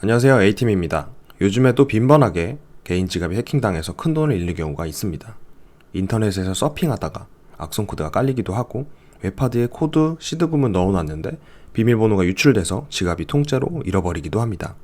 안녕하세요. A팀입니다. 요즘에 또 빈번하게 개인 지갑이 해킹당해서 큰 돈을 잃는 경우가 있습니다. 인터넷에서 서핑하다가 악성 코드가 깔리기도 하고 웹하드에 코드 시드 부분 넣어놨는데 비밀번호가 유출돼서 지갑이 통째로 잃어버리기도 합니다.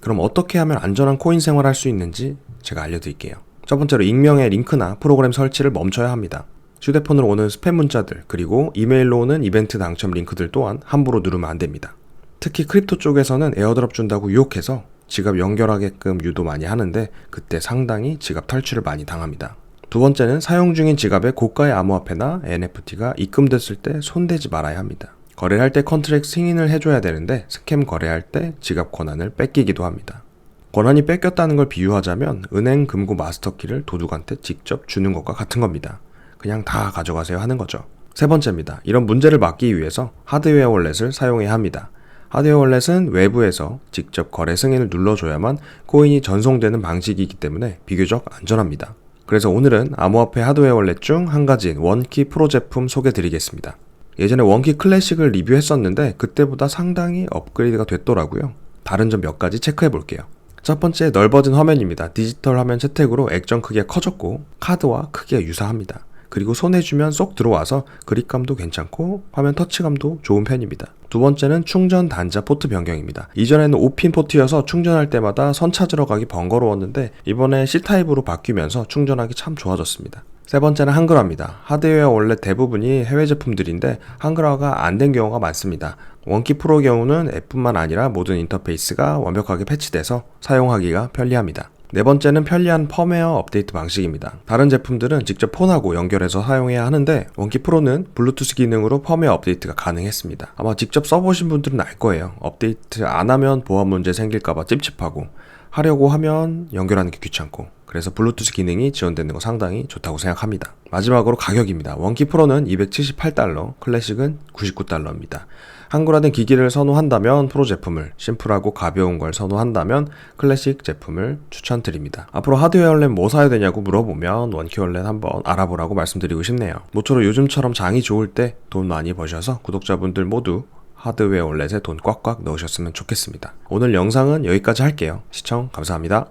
그럼 어떻게 하면 안전한 코인 생활할 수 있는지 제가 알려드릴게요. 첫 번째로 익명의 링크나 프로그램 설치를 멈춰야 합니다. 휴대폰으로 오는 스팸 문자들 그리고 이메일로 오는 이벤트 당첨 링크들 또한 함부로 누르면 안 됩니다. 특히 크립토 쪽에서는 에어드롭 준다고 유혹해서 지갑 연결하게끔 유도 많이 하는데 그때 상당히 지갑 탈취를 많이 당합니다. 두 번째는 사용 중인 지갑에 고가의 암호화폐나 NFT가 입금됐을 때 손대지 말아야 합니다. 거래를 할때 컨트랙 승인을 해줘야 되는데 스캠 거래할 때 지갑 권한을 뺏기기도 합니다. 권한이 뺏겼다는 걸 비유하자면 은행 금고 마스터키를 도둑한테 직접 주는 것과 같은 겁니다. 그냥 다 가져가세요 하는 거죠. 세 번째입니다. 이런 문제를 막기 위해서 하드웨어 월렛을 사용해야 합니다. 하드웨어 월렛은 외부에서 직접 거래 승인을 눌러줘야만 코인이 전송되는 방식이기 때문에 비교적 안전합니다. 그래서 오늘은 암호화폐 하드웨어 월렛 중 한 가지인 원키 프로 제품 소개 드리겠습니다. 예전에 원키 클래식을 리뷰했었는데 그때보다 상당히 업그레이드가 됐더라고요. 다른 점 몇 가지 체크해 볼게요. 첫 번째 넓어진 화면입니다. 디지털 화면 채택으로 액정 크기가 커졌고 카드와 크기가 유사합니다. 그리고 손에 쥐면 쏙 들어와서 그립감도 괜찮고 화면 터치감도 좋은 편입니다. 두 번째는 충전 단자 포트 변경입니다. 이전에는 5핀 포트여서 충전할 때마다 선 찾으러 가기 번거로웠는데 이번에 C타입으로 바뀌면서 충전하기 참 좋아졌습니다. 세 번째는 한글화입니다. 하드웨어 원래 대부분이 해외 제품들인데 한글화가 안 된 경우가 많습니다. 원키 프로 경우는 앱뿐만 아니라 모든 인터페이스가 완벽하게 패치돼서 사용하기가 편리합니다. 네 번째는 편리한 펌웨어 업데이트 방식입니다. 다른 제품들은 직접 폰하고 연결해서 사용해야 하는데 원키 프로는 블루투스 기능으로 펌웨어 업데이트가 가능했습니다. 아마 직접 써보신 분들은 알 거예요. 업데이트 안 하면 보안 문제 생길까봐 찝찝하고 하려고 하면 연결하는 게 귀찮고 그래서 블루투스 기능이 지원되는 거 상당히 좋다고 생각합니다. 마지막으로 가격입니다. 원키 프로는 278달러, 클래식은 99달러입니다. 한글화된 기기를 선호한다면 프로 제품을, 심플하고 가벼운 걸 선호한다면 클래식 제품을 추천드립니다. 앞으로 하드웨어 원래 뭐 사야 되냐고 물어보면 원키 원래 한번 알아보라고 말씀드리고 싶네요. 모쪼록 요즘처럼 장이 좋을 때 돈 많이 버셔서 구독자분들 모두 하드웨어 월렛에 돈 꽉꽉 넣으셨으면 좋겠습니다. 오늘 영상은 여기까지 할게요. 시청 감사합니다.